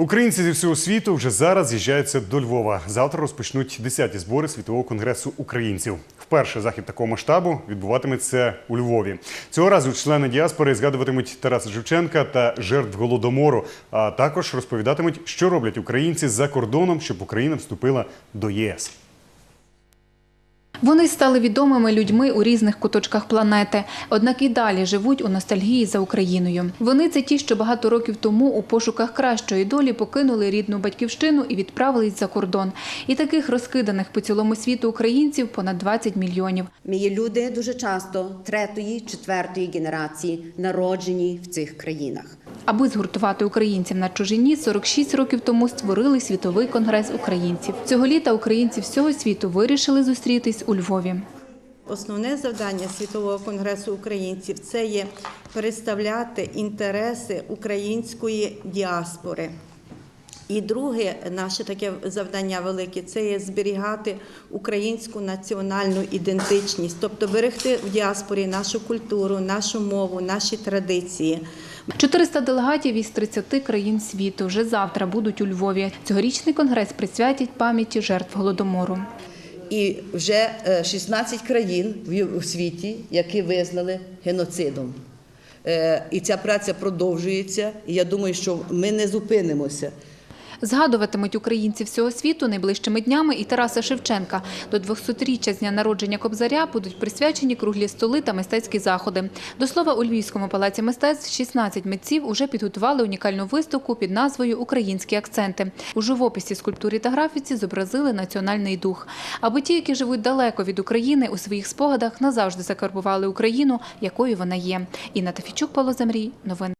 Українці зі всього світу вже зараз з'їжджаються до Львова. Завтра розпочнуть 10-ті збори світового конгресу українців. Вперше захід такого масштабу відбуватиметься у Львові. Цього разу члени діаспори згадуватимуть Тараса Шевченка та жертв голодомору, а також розповідатимуть, що роблять українці за кордоном, щоб Україна вступила до ЄС. Вони стали відомими людьми у різних куточках планети, однак і далі живуть у ностальгії за Україною. Вони це ті, що багато років тому у пошуках кращої долі покинули рідну батьківщину і відправились за кордон. І таких розкиданих по цілому світу українців понад 20 мільйонів. Є люди дуже часто третьої, четвертої генерації, народжені в цих країнах. Аби згуртувати українців на чужині, 46 років тому створили світовий конгрес українців. Цього літа українці всього світу вирішили зустрітись у Львові. Основне завдання Світового конгресу українців це є представляти інтереси української діаспори. І друге наше таке завдання велике це є зберігати українську національну ідентичність, тобто берегти в діаспорі нашу культуру, нашу мову, наші традиції. 400 делегатів із 30 країн світу вже завтра будуть у Львові. Цьогорічний конгрес присвятять пам'яті жертв голодомору. І вже е, 16 країн в у світі, які визнали геноцидом. Е, І ця праця продовжується. І я думаю, що ми не зупинимося. Згадуватимуть українці всього світу найближчими днями і Тараса Шевченка. До 200-річчя з дня народження Кобзаря будуть присвячені круглі столи та мистецькі заходи. До слова, у Львівському палаці мистецтв 16 митців уже підготували унікальну виставку під назвою Українські акценти. У живописі, скульптурі та графіці зобразили національний дух. Аби ті, які живуть далеко від України, у своїх спогадах назавжди закарбували Україну, якою вона є. Інна Тафічук, Павло Замрій. Новини.